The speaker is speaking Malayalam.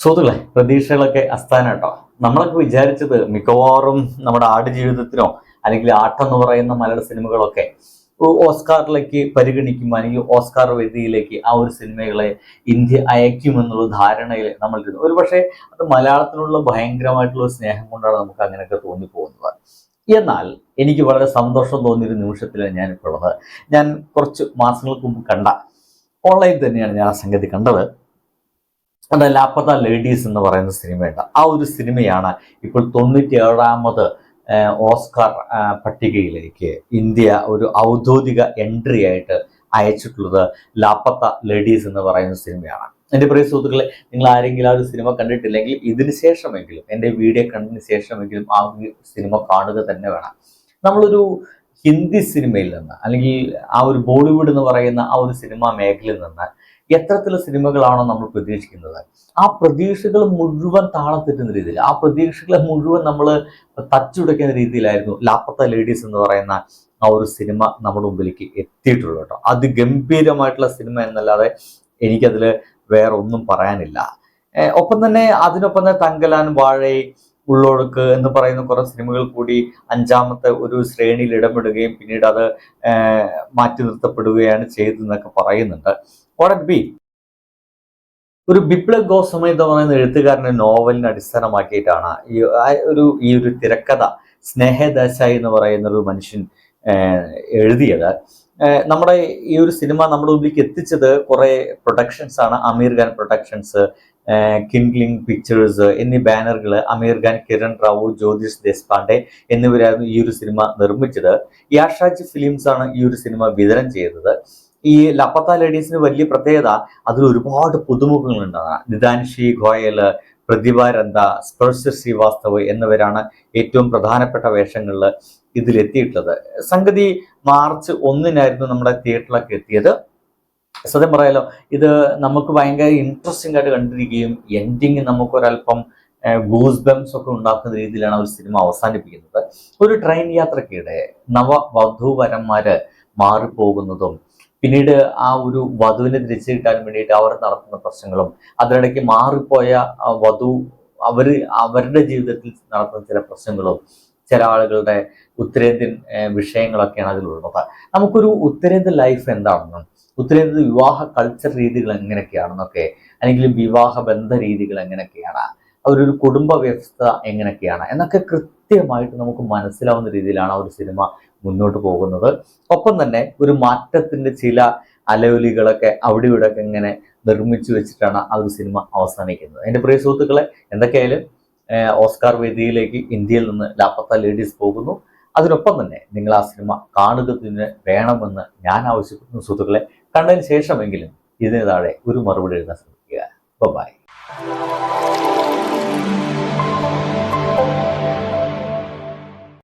സുഹൃത്തുക്കളെ പ്രതീക്ഷകളൊക്കെ അസ്ഥാനം കേട്ടോ. നമ്മളൊക്കെ വിചാരിച്ചത് മിക്കവാറും നമ്മുടെ ആടുജീവിതത്തിനോ അല്ലെങ്കിൽ ആട്ടം എന്ന് പറയുന്ന മലയാള സിനിമകളൊക്കെ ഓസ്കാറിലേക്ക് പരിഗണിക്കും അല്ലെങ്കിൽ ഓസ്കാർ വേദിയിലേക്ക് ആ ഒരു സിനിമകളെ ഇന്ത്യ അയക്കുമെന്നുള്ള ധാരണയിൽ നമ്മൾ ഒരു പക്ഷേ അത് മലയാളത്തിനുള്ള ഭയങ്കരമായിട്ടുള്ള സ്നേഹം കൊണ്ടാണ് നമുക്ക് അങ്ങനെയൊക്കെ തോന്നിപ്പോകുന്നത്. എന്നാൽ എനിക്ക് വളരെ സന്തോഷം തോന്നിയൊരു നിമിഷത്തിലാണ് ഞാനിപ്പോൾ ഉള്ളത്. ഞാൻ കുറച്ച് മാസങ്ങൾക്ക് മുമ്പ് കണ്ട ഓൺലൈൻ തന്നെയാണ് ഞാൻ ആ സംഗതി കണ്ടത്. അത് ലാപ്പത്ത ലേഡീസ് എന്ന് പറയുന്ന സിനിമയുണ്ട്. ആ ഒരു സിനിമയാണ് ഇപ്പോൾ തൊണ്ണൂറ്റി ഏഴാമത് ഓസ്കാർ പട്ടികയിലേക്ക് ഇന്ത്യ ഒരു ഔദ്യോഗിക എൻട്രി ആയിട്ട് അയച്ചിട്ടുള്ളത് ലാപ്പത്ത ലേഡീസ് എന്ന് പറയുന്ന സിനിമയാണ്. എന്റെ പ്രിയ സുഹൃത്തുക്കളെ നിങ്ങൾ ആരെങ്കിലും ആ ഒരു സിനിമ കണ്ടിട്ടില്ലെങ്കിൽ ഇതിന് ശേഷമെങ്കിലും എന്റെ വീഡിയോ കണ്ടതിന് ശേഷമെങ്കിലും ആ സിനിമ കാണുക തന്നെ വേണം. നമ്മളൊരു ഹിന്ദി സിനിമയിൽ നിന്ന് അല്ലെങ്കിൽ ആ ഒരു ബോളിവുഡ് എന്ന് പറയുന്ന ആ ഒരു സിനിമാ മേഖലയിൽ നിന്ന് എത്തരത്തിലുള്ള സിനിമകളാണോ നമ്മൾ പ്രതീക്ഷിക്കുന്നത്? ആ പ്രതീക്ഷകൾ മുഴുവൻ താളം തെറ്റുന്ന രീതിയിൽ ആ പ്രതീക്ഷകളെ മുഴുവൻ നമ്മൾ തച്ചുടയ്ക്കുന്ന രീതിയിലായിരുന്നു ലാപ്പത്ത ലേഡീസ് എന്ന് പറയുന്ന ആ ഒരു സിനിമ നമ്മുടെ മുമ്പിലേക്ക് എത്തിയിട്ടുള്ളൂ കേട്ടോ. അതിഗംഭീരമായിട്ടുള്ള സിനിമ എന്നല്ലാതെ എനിക്കതിൽ വേറെ ഒന്നും പറയാനില്ല. ഒപ്പം തന്നെ അതിനൊപ്പം തന്നെ തങ്കലാൻ വാഴൈ ഉള്ളൊഴുക്ക് എന്ന് പറയുന്ന കുറെ സിനിമകൾ കൂടി അഞ്ചാമത്തെ ഒരു ശ്രേണിയിൽ ഇടപെടുകയും പിന്നീട് അത് മാറ്റി നിർത്തപ്പെടുകയാണ് ചെയ്തതെന്നൊക്കെ പറയുന്നുണ്ട്. വാട്ട് ബി ഒരു ബിപ്ലബ് ഗോസ്വാമി എന്ന് പറയുന്ന എഴുത്തുകാരന്റെ നോവലിനെ അടിസ്ഥാനമാക്കിയിട്ടാണ് ഈ ഒരു ഈ ഒരു തിരക്കഥ സ്നേഹദശായി എന്ന് പറയുന്ന ഒരു മനുഷ്യൻ എഴുതിയത്. നമ്മുടെ ഈ ഒരു സിനിമ നമ്മുടെ മുമ്പിലേക്ക് എത്തിച്ചത് കുറെ പ്രൊഡക്ഷൻസ് ആണ്. Aamir Khan productions Kindling pictures എന്നീ ബാനറുകൾ അമീർ ഖാൻ കിരൺ റാവു ജ്യോതിഷ് ദേശ്പാണ്ഡെ എന്നിവരായിരുന്നു ഈ ഒരു സിനിമ നിർമ്മിച്ചത്. യാഷാജ് ഫിലിംസ് ആണ് ഈ ഒരു സിനിമ വിതരണം ചെയ്തത്. ഈ ലപ്പത്ത ലേഡീസിന് വലിയ പ്രത്യേകത അതിൽ ഒരുപാട് പുതുമുഖങ്ങളുണ്ട്. നിദാൻഷി ഗോയൽ പ്രതിഭ രന്ത സ്പർശ ശ്രീവാസ്തവ് എന്നിവരാണ് ഏറ്റവും പ്രധാനപ്പെട്ട വേഷങ്ങളിൽ ഇതിലെത്തിയിട്ടുള്ളത്. സംഗതി മാർച്ച് ഒന്നിനായിരുന്നു നമ്മുടെ തിയേറ്ററിലൊക്കെ എത്തിയത്. സത്യം പറയാലോ ഇത് നമുക്ക് ഭയങ്കര ഇൻട്രസ്റ്റിംഗ് ആയിട്ട് കണ്ടിരിക്കുകയും എൻഡിങ് നമുക്കൊരല്പം ഗൂസ് ബംസ് ഒക്കെ ഉണ്ടാക്കുന്ന രീതിയിലാണ് ഒരു സിനിമ അവസാനിപ്പിക്കുന്നത്. ഒരു ട്രെയിൻ യാത്രക്കിടെ നവ വധൂവരന്മാര് മാറിപ്പോകുന്നതും പിന്നീട് ആ ഒരു വധുവിനെ തിരിച്ചു കിട്ടാൻ വേണ്ടിയിട്ട് അവർ നടത്തുന്ന പ്രശ്നങ്ങളും അതിനിടയ്ക്ക് മാറിപ്പോയ വധു അവർ അവരുടെ ജീവിതത്തിൽ നടത്തുന്ന ചില പ്രശ്നങ്ങളും ചില ആളുകളുടെ ഉത്തരേന്ത്യൻ വിഷയങ്ങളൊക്കെയാണ് അതിലുള്ളത്. നമുക്കൊരു ഉത്തരേന്ത്യൻ ലൈഫ് എന്താണെന്നും ഉത്തരേന്ത്യൻ വിവാഹ കൾച്ചർ രീതികൾ എങ്ങനെയൊക്കെയാണെന്നൊക്കെ അല്ലെങ്കിൽ വിവാഹ ബന്ധ രീതികൾ എങ്ങനെയൊക്കെയാണ് അവരൊരു കുടുംബ വ്യവസ്ഥ എങ്ങനെയൊക്കെയാണ് എന്നൊക്കെ കൃത്യമായിട്ട് നമുക്ക് മനസ്സിലാവുന്ന രീതിയിലാണ് ആ ഒരു സിനിമ മുന്നോട്ട് പോകുന്നത്. ഒപ്പം തന്നെ ഒരു മാറ്റത്തിന്റെ ചില അലവലികളൊക്കെ അവിടെ ഇവിടെ ഒക്കെ ഇങ്ങനെ നിർമ്മിച്ചു വെച്ചിട്ടാണ് ആ ഒരു സിനിമ അവസാനിക്കുന്നത്. എന്റെ പ്രിയ സുഹൃത്തുക്കളെ എന്തൊക്കെയായാലും ഓസ്കാർ വേദിയിലേക്ക് ഇന്ത്യയിൽ നിന്ന് ലാപ്പത്ത ലേഡീസ് പോകുന്നു. അതിനൊപ്പം തന്നെ നിങ്ങൾ ആ സിനിമ കാണുക തന്നെ വേണമെന്ന് ഞാൻ ആവശ്യപ്പെടുന്നു. സുഹൃത്തുക്കളെ കണ്ടതിന് ശേഷമെങ്കിലും ഇതിന് താഴെ ഒരു മറുപടി എഴുതാൻ ശ്രമിക്കുക. ബൈ